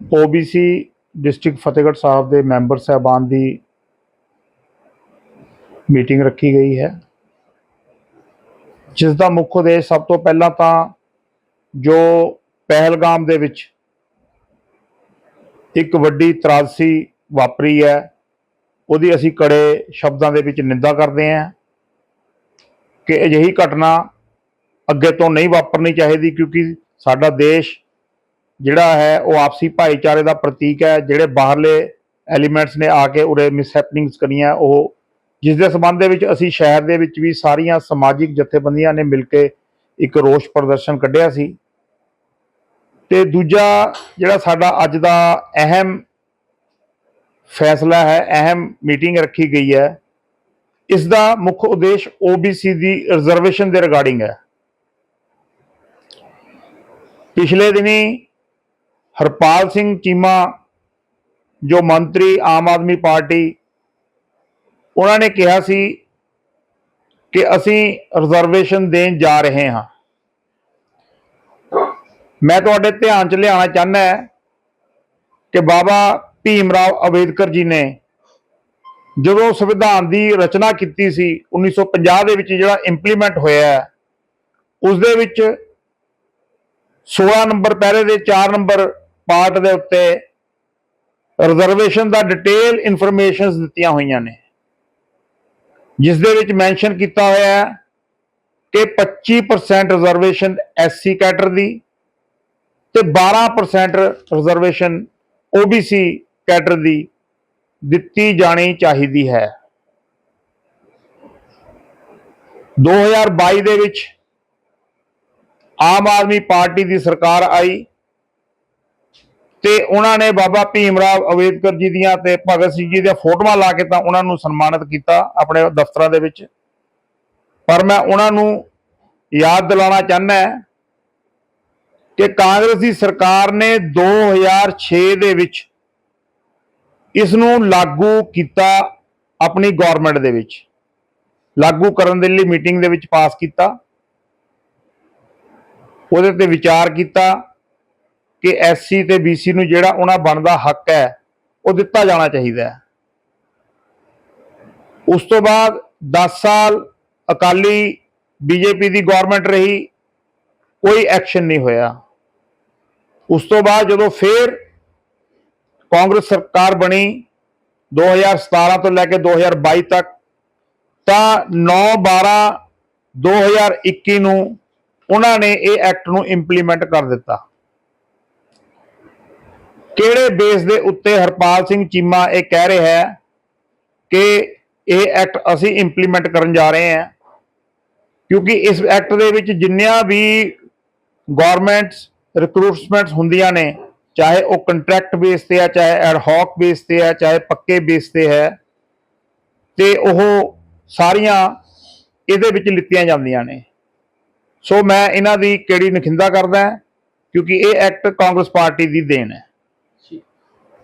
OBC district Fatehgarh Sahib ਦੇ member ਸਾਹਿਬਾਨ ਦੀ meeting ਰੱਖੀ ਗਈ ਹੈ। ਜਿਸ ਦਾ ਮੁੱਖ ਉਦੇਸ਼ ਸਭ ਤੋਂ ਪਹਿਲਾਂ ਤਾਂ ਜੋ ਪਹਿਲਗਾਮ ਦੇ ਵਿੱਚ ਇੱਕ ਵੱਡੀ ਤਰਾਸਦੀ ਵਾਪਰੀ ਹੈ, ਉਹਦੀ ਅਸੀਂ ਕੜੇ ਸ਼ਬਦਾਂ ਦੇ ਵਿੱਚ ਨਿੰਦਾ ਕਰਦੇ ਹਾਂ ਕਿ ਅਜਿਹੀ ਘਟਨਾ ਅੱਗੇ ਤੋਂ ਨਹੀਂ ਵਾਪਰਨੀ ਚਾਹੀਦੀ ਕਿਉਂਕਿ ਸਾਡਾ ਦੇਸ਼ ਜਿਹੜਾ ਹੈ ਉਹ ਆਪਸੀ ਭਾਈਚਾਰੇ ਦਾ ਪ੍ਰਤੀਕ ਹੈ, ਜਿਹੜੇ ਬਾਹਰਲੇ ਐਲੀਮੈਂਟਸ ਨੇ ਆ ਕੇ ਉਰੇ ਮਿਸਹੈਪਨਿੰਗਸ ਕਰੀਆਂ, ਉਹ ਜਿਸ ਦੇ ਸਬੰਧ ਦੇ ਵਿੱਚ ਅਸੀਂ ਸ਼ਹਿਰ ਦੇ ਵਿੱਚ ਵੀ ਸਾਰੀਆਂ ਸਮਾਜਿਕ ਜਥੇਬੰਦੀਆਂ ਨੇ ਮਿਲ ਕੇ ਇੱਕ ਰੋਸ ਪ੍ਰਦਰਸ਼ਨ ਕੱਢਿਆ ਸੀ। ਤੇ ਦੂਜਾ ਜਿਹੜਾ ਸਾਡਾ ਅੱਜ ਦਾ ਅਹਿਮ ਫੈਸਲਾ ਹੈ, ਅਹਿਮ ਮੀਟਿੰਗ ਰੱਖੀ ਗਈ ਹੈ, ਇਸ ਦਾ ਮੁੱਖ ਉਦੇਸ਼ OBC ਦੀ ਰਿਜ਼ਰਵੇਸ਼ਨ ਦੇ ਰਿਗਾਰਡਿੰਗ ਹੈ। ਪਿਛਲੇ ਦਿਨੀ ਹਰਪਾਲ ਸਿੰਘ ਚੀਮਾ ਜੋ ਮੰਤਰੀ ਆਮ ਆਦਮੀ ਪਾਰਟੀ ਉਹਨਾਂ ਨੇ ਕਿਹਾ ਸੀ ਕਿ ਅਸੀਂ ਰਿਜ਼ਰਵੇਸ਼ਨ ਦੇਣ ਜਾ ਰਹੇ ਹਾਂ। ਮੈਂ ਤੁਹਾਡੇ ਧਿਆਨ 'ਚ ਲਿਆਉਣਾ ਚਾਹੁੰਦਾ ਕਿ ਬਾਬਾ ਭੀਮ ਰਾਓ ਅੰਬੇਦਕਰ ਜੀ ਨੇ ਜਦੋਂ ਸੰਵਿਧਾਨ ਦੀ ਰਚਨਾ ਕੀਤੀ ਸੀ 1950 ਦੇ ਵਿੱਚ ਜਿਹੜਾ ਇੰਪਲੀਮੈਂਟ ਹੋਇਆ ਹੈ, ਉਸ ਦੇ ਵਿੱਚ 16 ਨੰਬਰ ਪਹਿਰੇ ਦੇ 4 ਨੰਬਰ ਪਾਰਟ ਦੇ ਉੱਤੇ ਰਿਜ਼ਰਵੇਸ਼ਨ ਦਾ ਡਿਟੇਲ ਇਨਫੋਰਮੇਸ਼ਨਸ ਦਿੱਤੀਆਂ ਹੋਈਆਂ ਨੇ। ਜਿਸ ਦੇ ਵਿੱਚ ਮੈਂਸ਼ਨ ਕੀਤਾ ਹੋਇਆ ਹੈ ਕਿ 25% ਰਿਜ਼ਰਵੇਸ਼ਨ ਐਸਸੀ ਕੈਟਰ ਦੀ ਤੇ 12% ਰਿਜ਼ਰਵੇਸ਼ਨ OBC ਕੈਟਰ ਦੀ ਦਿੱਤੀ ਜਾਣੀ ਚਾਹੀਦੀ ਹੈ। 2022 ਦੇ ਵਿੱਚ ਆਮ ਆਦਮੀ ਪਾਰਟੀ ਦੀ ਸਰਕਾਰ ਆਈ। ਤੇ ਉਹਨਾਂ ਨੇ ਬਾਬਾ ਭੀਮ ਰਾਵ ਅੰਬੇਦਕਰ ਜੀ ਦੀਆਂ ਤੇ ਭਗਤ ਸਿੰਘ ਜੀ ਦੀਆਂ ਫੋਟੋਆਂ ਲਾ ਕੇ ਤਾਂ ਉਹਨਾਂ ਨੂੰ ਸਨਮਾਨਿਤ ਕੀਤਾ ਆਪਣੇ ਦਫ਼ਤਰਾਂ ਦੇ ਵਿੱਚ। ਪਰ ਮੈਂ ਉਹਨਾਂ ਨੂੰ ਯਾਦ ਦਿਲਾਉਣਾ ਚਾਹੁੰਦਾ ਕਿ ਕਾਂਗਰਸੀ ਸਰਕਾਰ ਨੇ 2006 ਦੇ ਵਿੱਚ ਇਸ ਨੂੰ ਲਾਗੂ ਕੀਤਾ ਆਪਣੀ ਗਵਰਨਮੈਂਟ ਦੇ ਵਿੱਚ। ਲਾਗੂ ਕਰਨ ਦੇ ਲਈ ਮੀਟਿੰਗ ਦੇ ਵਿੱਚ ਪਾਸ ਕੀਤਾ। ਉਹਦੇ ਤੇ ਵਿਚਾਰ ਕੀਤਾ। ਕਿ ਐਸਸੀ ਤੇ ਬੀਸੀ ਨੂੰ ਜਿਹੜਾ ਉਹਨਾਂ ਬਣਦਾ ਹੱਕ ਹੈ, ਉਹ ਦਿੱਤਾ ਜਾਣਾ ਚਾਹੀਦਾ ਹੈ। ਉਸ ਤੋਂ ਬਾਅਦ 10 ਸਾਲ ਅਕਾਲੀ ਬੀਜੇਪੀ ਦੀ ਗਵਰਨਮੈਂਟ ਰਹੀ, ਕੋਈ ਐਕਸ਼ਨ ਨਹੀਂ ਹੋਇਆ। ਉਸ ਤੋਂ ਬਾਅਦ ਜਦੋਂ ਫੇਰ ਕਾਂਗਰਸ ਸਰਕਾਰ ਬਣੀ 2017 ਤੋਂ ਲੈ ਕੇ 2022 ਤੱਕ, ਤਾਂ 9 12 2021 ਨੂੰ ਉਹਨਾਂ ਨੇ ਇਹ ਐਕਟ ਨੂੰ ਇੰਪਲੀਮੈਂਟ ਕਰ ਦਿੱਤਾ। ਕਿਹੜੇ ਬੇਸ ਦੇ ਉੱਤੇ ਹਰਪਾਲ ਸਿੰਘ ਚੀਮਾ ਇਹ ਕਹਿ ਰਿਹਾ ਹੈ ਕਿ ਇਹ ਐਕਟ ਅਸੀਂ ਇੰਪਲੀਮੈਂਟ ਕਰਨ ਜਾ ਰਹੇ ਹਾਂ? ਕਿਉਂਕਿ ਇਸ ਐਕਟ ਦੇ ਵਿੱਚ ਜਿੰਨੀਆਂ ਵੀ ਗਵਰਨਮੈਂਟਸ ਰਿਕਰੂਟਮੈਂਟਸ ਹੁੰਦੀਆਂ ਨੇ, ਚਾਹੇ ਉਹ ਕੰਟਰੈਕਟ ਬੇਸ ਤੇ ਹੈ, ਚਾਹੇ ਐਡ ਹੌਕ ਬੇਸ ਤੇ ਹੈ, ਚਾਹੇ ਪੱਕੇ ਬੇਸ ਤੇ ਹੈ, ਤੇ ਉਹ ਸਾਰੀਆਂ ਇਹਦੇ ਵਿੱਚ ਲਿੱਤੀਆਂ ਜਾਂਦੀਆਂ ਨੇ। ਸੋ ਮੈਂ ਇਹਨਾਂ ਦੀ ਕਿਹੜੀ ਨਖਿੰਦਾ ਕਰਦਾ, ਕਿਉਂਕਿ ਇਹ ਐਕਟ ਕਾਂਗਰਸ ਪਾਰਟੀ ਦੀ ਦੇਣ ਹੈ।